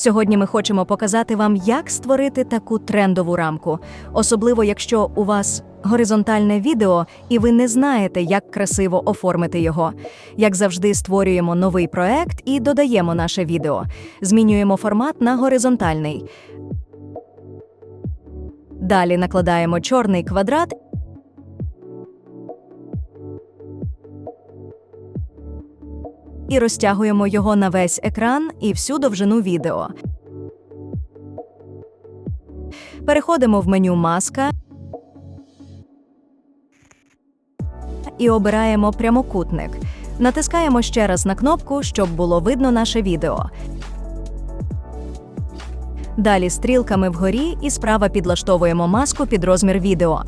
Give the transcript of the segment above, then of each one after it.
Сьогодні ми хочемо показати вам, як створити таку трендову рамку, особливо якщо у вас горизонтальне відео і ви не знаєте, як красиво оформити його. Як завжди, створюємо новий проект і додаємо наше відео. Змінюємо формат на горизонтальний. Далі накладаємо чорний квадрат і розтягуємо його на весь екран і всю довжину відео. Переходимо в меню Маска і обираємо прямокутник. Натискаємо ще раз на кнопку, щоб було видно наше відео. Далі стрілками вгорі і справа підлаштовуємо маску під розмір відео.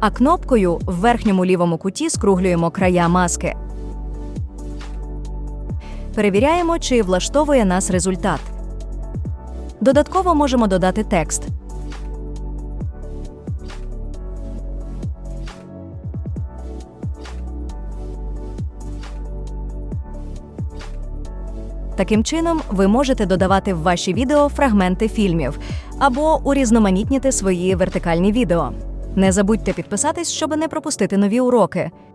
А кнопкою в верхньому лівому куті скруглюємо края маски. Перевіряємо, чи влаштовує нас результат. Додатково можемо додати текст. Таким чином, ви можете додавати в ваші відео фрагменти фільмів або урізноманітніти свої вертикальні відео. Не забудьте підписатись, щоб не пропустити нові уроки.